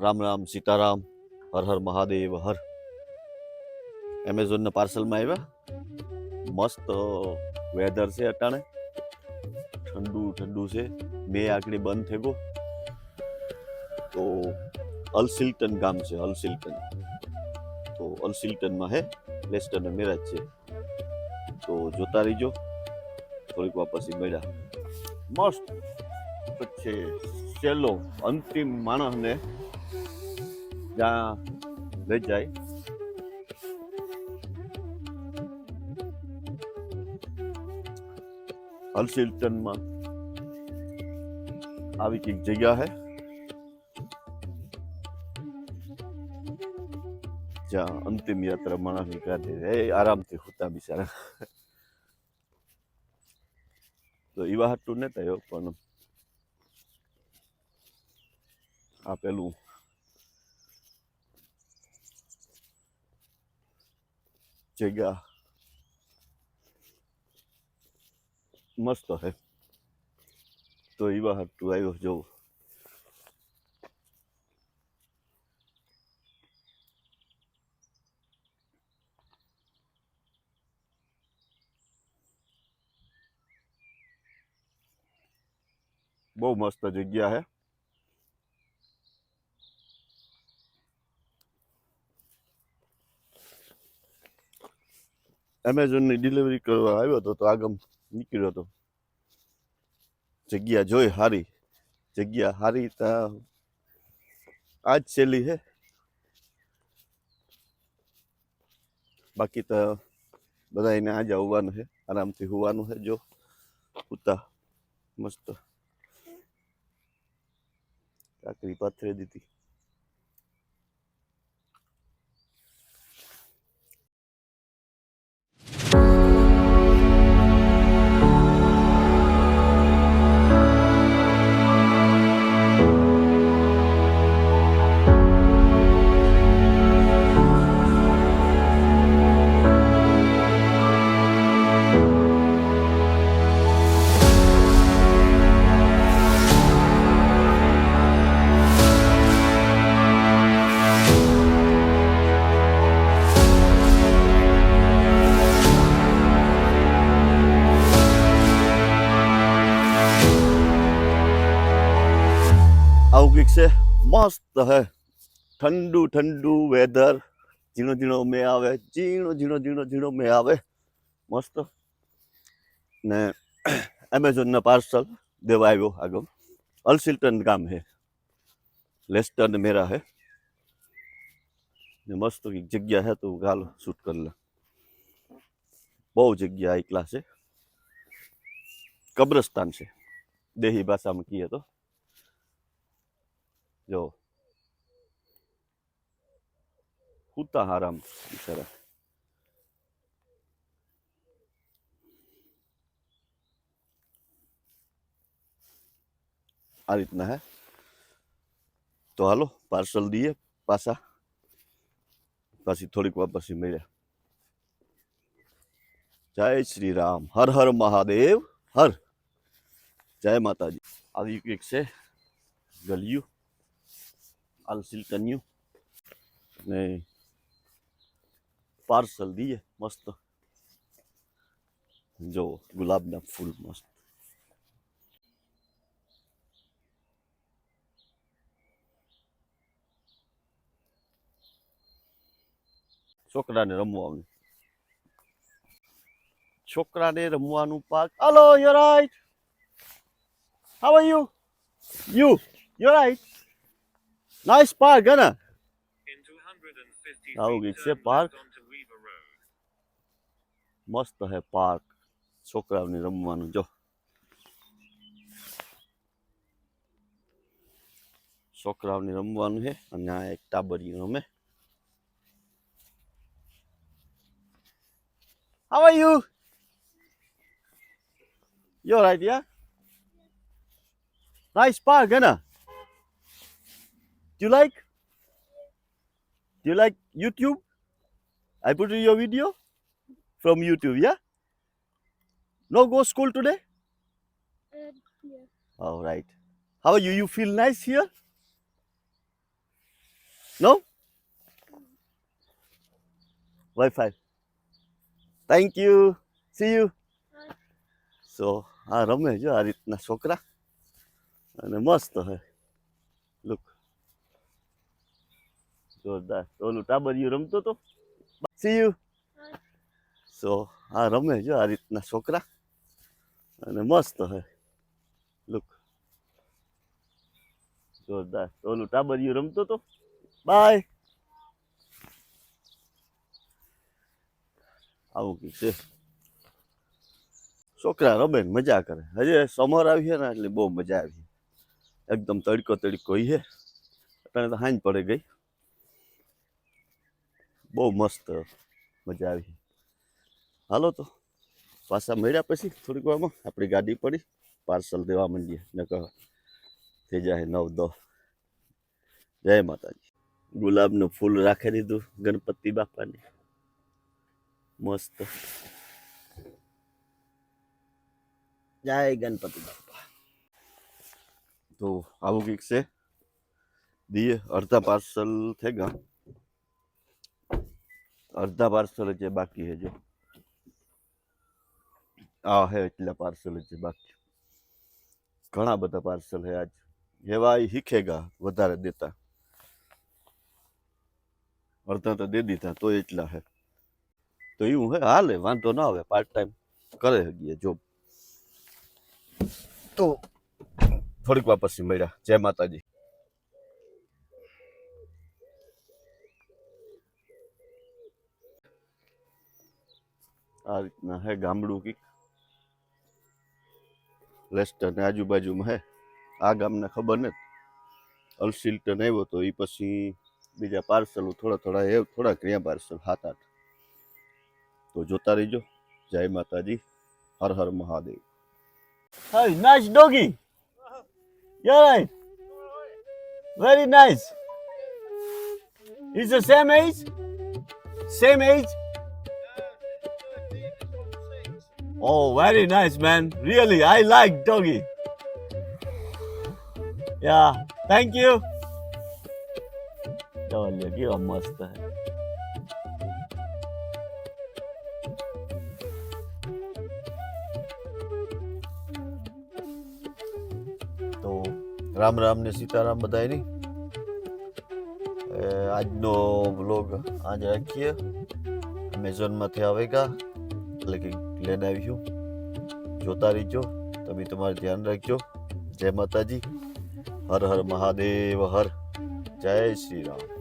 રામ રામ, સીતારામ, હર હર મહાદેવ, હર. એમેઝોનના પાર્સલમાં આવ્યા. મસ્ત વેધર છે અટાણે. ઠંડુ ઠંડુ છે. મે આકડી બંધ થઈ ગયો. તો અલસિલ્ટન ગામ છે અલસિલ્ટન તો અલસિલ્ટનમાં હે લેસ્ટન મેરાજ છે. તો જોતા રહીજો. થોડીક વાર મળ્યા. મસ્ત. પછી છેલ્લો અંતિમ માણસને જ્યાં લઈ જાય હલસિલ્ટનમાં આવી કઈક જગ્યા હે જ્યાં અંતિમ યાત્રા માણસની કાઢે એ આરામથી હોતા બિચારા તો એવા હાટું ને થયો પણ આ પેલું જગ્યા મસ્ત હે તો એવા હાટું આવ્યો જોઉં બહુ મસ્ત જગ્યા હે એમેઝોનની ડિલિવરી કરવા આવ્યો હતો, તો આગમ નીકળ્યો હતો. જગ્યા જોઈ હારી, જગ્યા હારી તા આજ છેલ્લી હે. બાકી તો બધા એને આજે આવવાનું છે આરામથી હોવાનું છે જો. ઉતા મસ્ત. કાકરી પાથરી દીધી. મસ્ત હે. ઠંડુ ઠંડુ વેધર ઝીણો ઝીણો મે આવે. ઝીણો ઝીણો ઝીણો ઝીણો મે આવે. મસ્ત. ને એમેઝોનના પાર્સલ દેવા આવ્યો આગળ. અલસિલ્ટન ગામ હે. લેસ્ટન મેરા હે. ને મસ્ત જગ્યા હે તો ગાલ શૂટ કરી લે. બહુ જગ્યા એકલા છે. કબ્રસ્તાન છે. દેહી ભાષામાં કહીએ તો. જો હુતા હારામ બિચારા આ રીતના હે તો હાલો પાર્સલ દઈએ પાછા પછી થોડીક વાર પછી મળ્યા જય શ્રી રામ હર હર મહાદેવ હર જય માતાજી આવી એક છે ગલિયું આલસિલ્ટન્યુ ને પાર્સલ દઈએ મસ્ત. જો, ગુલાબના ફૂલ મસ્ત. છોકરાને રમવાનું. છોકરાને રમવાનું park hello you right how you you you right nice park હે ને In 250 આવું feet, કંઈક છે turn park left onto Weaver Road. મસ્ત હે પાર્ક છોકરાઓને રમવાનું જો છોકરાઓને રમવાનું છે અને આ એક ટાબરી રમે How are you? You're right, yeah? Nice park, Anna. Do you like? Do you like YouTube? I put in your video from YouTube, yeah? No go school today? Uh, yeah. All right. How are you? You feel nice here? No WiFi thank you see you સો આ રમે જો આ રીતના છોકરા અને મસ્ત હે જોરદાર. ઓલું ટાબરિયું રમતો તો? સી યુ સો આ રમે જો આ રીતના છોકરા. અને મસ્ત હે. લુક જોરદાર. ઓલું ટાબરિયું રમતો તો? બાય આવું કંઈક છે. છોકરા રમે મજા કરે. હજે સમર આવી છે ને એટલે બહુ મજા આવી એકદમ તડકો તડકો છે અત્યારે તો હાંજ પડે ગઈ. બહુ મસ્ત મજા આવી. હાલો તો, પાછા મળ્યા પછી થોડીક વારમાં આપણી ગાડી પડી, પાર્સલ દેવા માંડીએ, નકર થઈ જાય નવ દો જય માતાજી. ગુલાબનું ફૂલ રાખી દીધું ગણપતિ બાપાને. મસ્ત. જય ગણપતિ બાપા. તો આવું કંઈક છે. દીએ અડધા પાર્સલ થઈ ગયા અડધા પાર્સલ જ બાકી છે જો આ હે એટલા પાર્સલ જ બાકી ઘણા બધા પાર્સલ હે આજ એવા ઈ શીખેગા વધારે દેતા અડધા તો દે દીધા તો એટલા હે તો એવું હે હાલે વાંધો ના આવે પાર્ટ ટાઈમ કરે હગીએ જોબ તો થોડીક વાર પછી મળ્યા જય માતાજી આ રીતના હે ગામડું કીક લેસ્ટર ને આજુબાજુમાં હે આ ગામને ખબર નથી અલસિલ્ટન આવ્યો તો એ પછી બીજા પાર્સલ થોડા થોડા એ થોડા ક્રિયા પાર્સલ સાત આઠ તો જોતા રહીજો જય માતાજી Har Har Mahadev Hey, nice doggy. You're right. Very nice. Is the same age? Same age? Oh, very nice, man. Really, I like doggy. Yeah, thank you. ચાલો કેવા મસ્ત હે તો રામ રામ ને સીતારામ બધાયની એ આજનો વ્લોગ આજે રાખીએ એમેઝોનમાંથી આવેગા એટલે કે લઈને આવીશું જોતા રહીજો. તમે તમારું ધ્યાન રાખજો. જય માતાજી. હર હર મહાદેવ, હર. જય શ્રી રામ.